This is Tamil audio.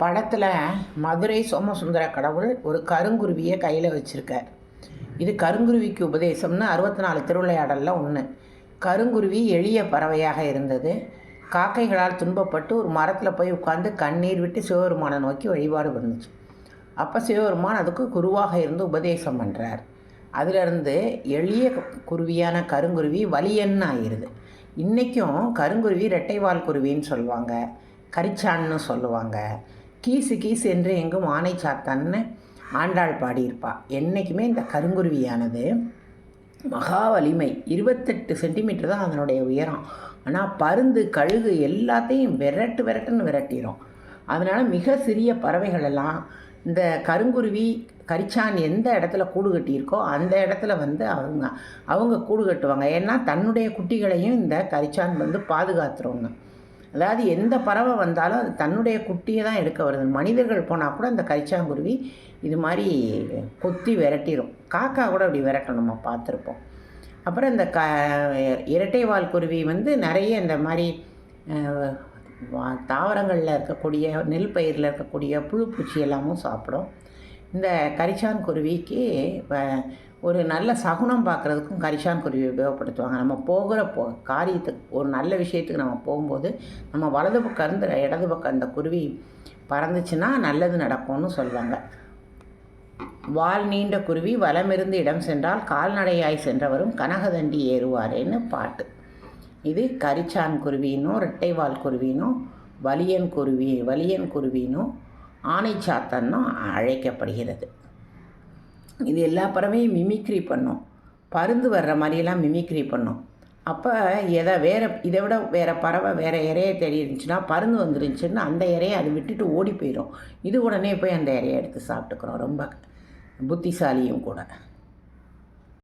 படத்தில் மதுரை சோமசுந்தர கடவுள் ஒரு கருங்குருவியை கையில் வச்சுருக்கார். இது கருங்குருவிக்கு உபதேசம்னு அறுபத்தி நாலு திருவிளையாடலில் ஒன்று கருங்குருவி எளிய பறவையாக இருந்தது. காக்கைகளால் துன்பப்பட்டு ஒரு மரத்தில் போய் உட்காந்து கண்ணீர் விட்டு சிவபெருமானை நோக்கி வழிபாடு பண்ணுச்சு. அப்போ சிவபெருமான் அதுக்கு குருவாக இருந்து உபதேசம் பண்ணுறார் அதிலிருந்து எளிய குருவியான கருங்குருவி வலியன்னு ஆயிடுது இன்றைக்கும் கருங்குருவி ரெட்டைவால் குருவின்னு சொல்லுவாங்க. கரிச்சான்னு சொல்லுவாங்க. கீசு கீசு என்று எங்கும் ஆணை சாத்தான்னு ஆண்டாள் பாடியிருப்பா. என்றைக்குமே இந்த கருங்குருவியானது மகா வலிமை. இருபத்தெட்டு சென்டிமீட்டர் தான் அதனுடைய உயரம். ஆனால் பருந்து கழுகு எல்லாத்தையும் விரட்டு விரட்டுன்னு விரட்டிடும் அதனால் மிக சிறிய பறவைகள் எல்லாம் இந்த கருங்குருவி கரிச்சான் எந்த இடத்துல கூடு கட்டியிருக்கோ அந்த இடத்துல வந்து அவங்க அவங்க கூடு கட்டுவாங்க. ஏன்னா தன்னுடைய குட்டிகளையும் இந்த கரிச்சான் வந்து பாதுகாத்துருவாங்க அதாவது எந்த பறவை வந்தாலும் அது தன்னுடைய குட்டியை தான் எடுக்க வருது. மனிதர்கள் போனால் கூட அந்த கரிச்சாங்குருவி இது மாதிரி கொத்தி விரட்டிடும் காக்கா கூட அப்படி விரட்டும் நம்ம பார்த்துருப்போம். அப்புறம் இந்த க இரட்டைவால் குருவி வந்து நிறைய இந்த மாதிரி தாவரங்களில் இருக்கக்கூடிய நெல் பயிரில் இருக்கக்கூடிய புழு பூச்சி எல்லாமும் சாப்பிடும். இந்த கரிச்சான் குருவிக்கு வ- ஒரு நல்ல சகுனம் பார்க்குறதுக்கும் கரிசான் குருவி உபயோகப்படுத்துவாங்க. நம்ம போகிற போ காரியத்துக்கு ஒரு நல்ல விஷயத்துக்கு நம்ம போகும்போது நம்ம வலது பக்கம் இருந்து இடது பக்கம் அந்த குருவி பறந்துச்சுன்னா நல்லது நடக்கும்னு சொல்லுவாங்க வால் நீண்ட குருவி வலமிருந்து இடம் சென்றால் கால்நடையாய் சென்றவரும் கனகதண்டி ஏறுவாரேன்னு பாட்டு. இது கரிச்சான் குருவினும் ரெட்டைவால் குருவினும் வலியன் குருவி வலியன் குருவினும் ஆனைச்சாத்தன்னும் அழைக்கப்படுகிறது. இது எல்லா பறவையும் மிமிக்ரி பண்ணும். பருந்து வர்ற மாதிரியெல்லாம் மிமிக்ரி பண்ணும். அப்போ எதை வேறு இதை விட வேறு பறவை வேறு இறையை தேடி இருந்துச்சுன்னா பருந்து வந்துருந்துச்சுன்னா அந்த இறையை அது விட்டுட்டு ஓடி போயிடும் இது உடனே போய் அந்த இறையை எடுத்து சாப்பிட்டுக்கிறோம். ரொம்ப புத்திசாலியும் கூட.